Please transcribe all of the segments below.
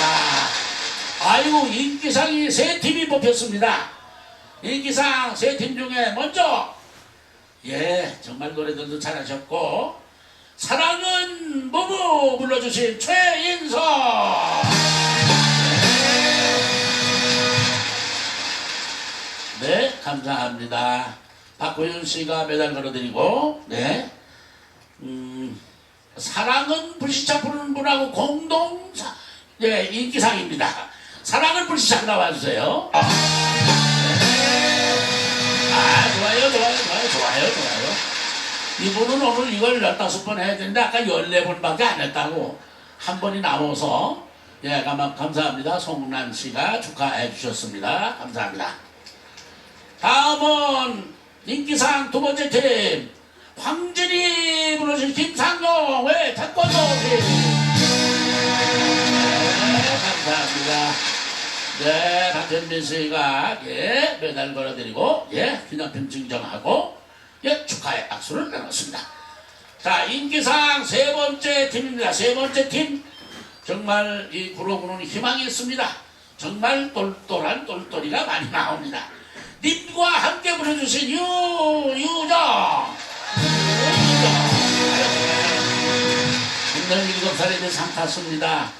자, 아이고 인기상이 세 팀이 뽑혔습니다. 인기상 세 팀 중에 먼저 예 정말 노래들도 잘하셨고 사랑은 뭐뭐 불러주신 최인석. 네, 감사합니다. 박고윤 씨가 메달 걸어드리고, 네. 음, 사랑은 불시착 부르는 분하고 공동, 사, 네, 인기상입니다. 사랑은 불시착 나와주세요. 아, 네. 아, 좋아요, 좋아요, 좋아요, 좋아요, 좋아요. 이분은 오늘 이걸 15번 해야 되는데, 아까 14번밖에 안 했다고. 한 번이 나와서, 예, 감사합니다. 송난 씨가 축하해 주셨습니다. 감사합니다. 다음은 인기상 두 번째 팀 황진이 부르신 김상용 왜 태권도 팀 네 박현민 씨가 예 메달 걸어드리고 예 기념품 증정하고 예 축하의 악수를 나눴습니다. 자 인기상 세 번째 팀입니다. 세 번째 팀. 정말 이 구로구는 희망이 있습니다. 정말 똘똘한 똘똘이가 많이 나옵니다. 님과 함께 부르주신 유, 유정. 국내 일곱 살에 상 탔습니다.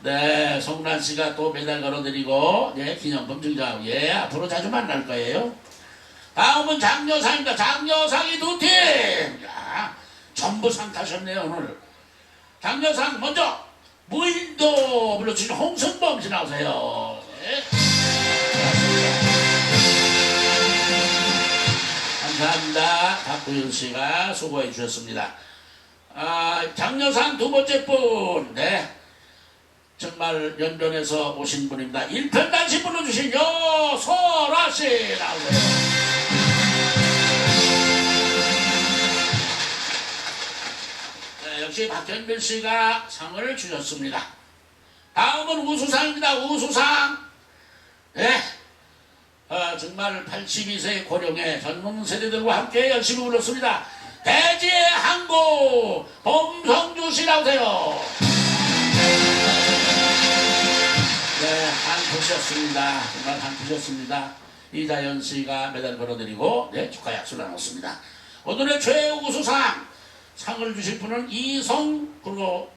네, 송란 씨가 또 메달 걸어드리고, 네, 기념품 증정하고, 예, 앞으로 자주 만날 거예요. 다음은 장려상입니다. 장려상이 두 팀. 야, 전부 상 타셨네요, 오늘. 장려상 먼저, 무인도 불러주신 홍승범 씨 나오세요. 네. 감사합니다. 박구윤 씨가 수고해 주셨습니다. 아, 장려상 두 번째 분, 네. 정말 연변에서 오신 분입니다. 일편단심 불러주신 여소라 씨 나오세요. 네, 역시 박현빈 씨가 상을 주셨습니다. 다음은 우수상입니다. 우수상. 네. 어, 정말 82세 고령의 젊은 세대들과 함께 열심히 불렀습니다. 대지의 항구 범성주 씨 나오세요. 한푸셨습니다. 정말 한푸셨습니다. 이자연 씨가 메달 걸어드리고 네, 축하 약수를 나눴습니다. 오늘의 최우수상 상을 주실 분은 이성 그리고